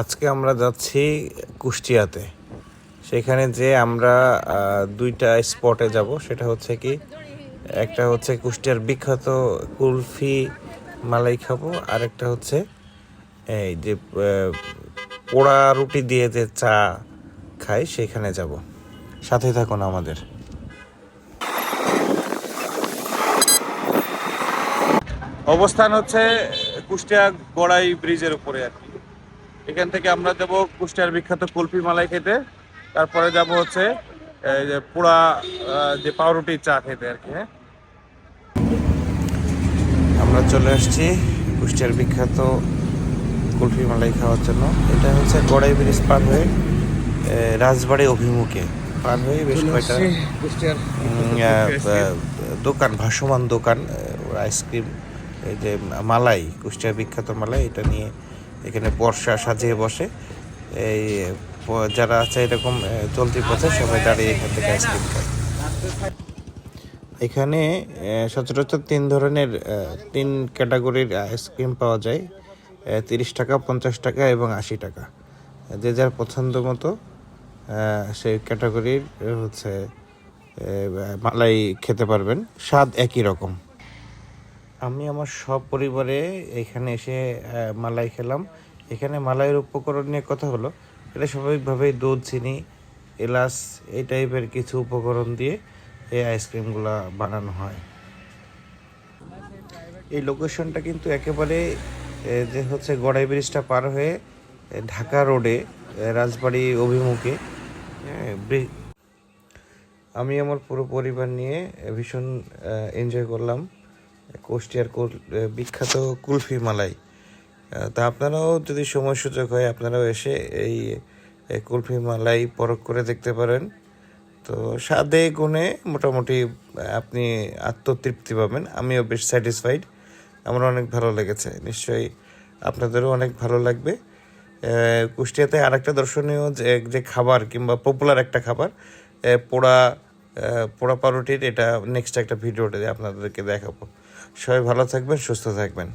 আজকে আমরা যাচ্ছি কুষ্টিয়াতে। সেখানে যে আমরা দুইটা স্পটে যাব, সেটা হচ্ছে কি, একটা হচ্ছে কুষ্টিয়ার বিখ্যাত কুলফি মালাই খাব আর একটা হচ্ছে এই যে পোড়া রুটি দিয়ে যে চা খাই, সেখানে যাব। সাথে থাকুন আমাদের। অবস্থান হচ্ছে কুষ্টিয়া গড়াই ব্রিজের উপরে আর এখান থেকে আমরা যাব কুষ্টিয়ার বিখ্যাত কুলফি মালাই খেতে। তারপরে যাব হচ্ছে এই যে পোড়া যে পাউরুটির চা খেতে আর কি হ্যাঁ। আমরা চলে আসছি কুষ্টিয়ার বিখ্যাত কুলফি মালাই খাওয়ার জন্য। এটা হচ্ছে গড়াই ব্রিজ পার হয়ে রাজবাড়ি অভিমুখে। পার হয়ে বেশ কয়েকটা দোকান ভাসমান দোকান আইসক্রিম এই যে মালাই কুষ্টিয়ার বিখ্যাত মালাই এটা নিয়ে এখানে বর্ষা সাজিয়ে বসে। এই যারা আছে এরকম চলতি পথে সবাই দাঁড়িয়ে এখান থেকে আইসক্রিম খায়। এখানে সচরাচর তিন ধরনের তিন ক্যাটাগরির আইসক্রিম পাওয়া যায়। তিরিশ টাকা, পঞ্চাশ টাকা এবং আশি টাকা। যে যার পছন্দ মতো সেই ক্যাটাগরির হচ্ছে মালাই খেতে পারবেন। স্বাদ একই রকম। আমি আমার সব পরিবারে এখানে এসে মালাই খেলাম। এখানে মালাইয়ের উপকরণ নিয়ে কথা হলো। এটা স্বাভাবিকভাবেই দুধ, চিনি, এলাচ, এই টাইপের কিছু উপকরণ দিয়ে এই আইসক্রিমগুলো বানানো হয়। এই লোকেশনটা কিন্তু একেবারে যে হচ্ছে গড়াই ব্রিজটা পার হয়ে ঢাকা রোডে রাজবাড়ি অভিমুখে আমি আমার পুরো পরিবার নিয়ে ভীষণ এনজয় করলাম। কুষ্টিয়ার বিখ্যাত কুলফি মালাই। তা আপনারাও যদি সময় সুযোগ হয়, আপনারাও এসে এই কুলফি মালাই পরখ করে দেখতে পারেন। তো স্বাদে গুণে মোটামুটি আপনি আত্মতৃপ্তি পাবেন। আমিও বেশ স্যাটিসফাইড। আমার অনেক ভালো লেগেছে। নিশ্চয়ই আপনাদেরও অনেক ভালো লাগবে। কুষ্টিয়াতে আরেকটা দর্শনীয় যে খাবার কিংবা পপুলার একটা খাবার পোড়া পোড়া পাউরুটির এটা নেক্সট একটা ভিডিওতে আপনাদেরকে দেখাবো। সবাই ভালো থাকবেন সুস্থ থাকবেন।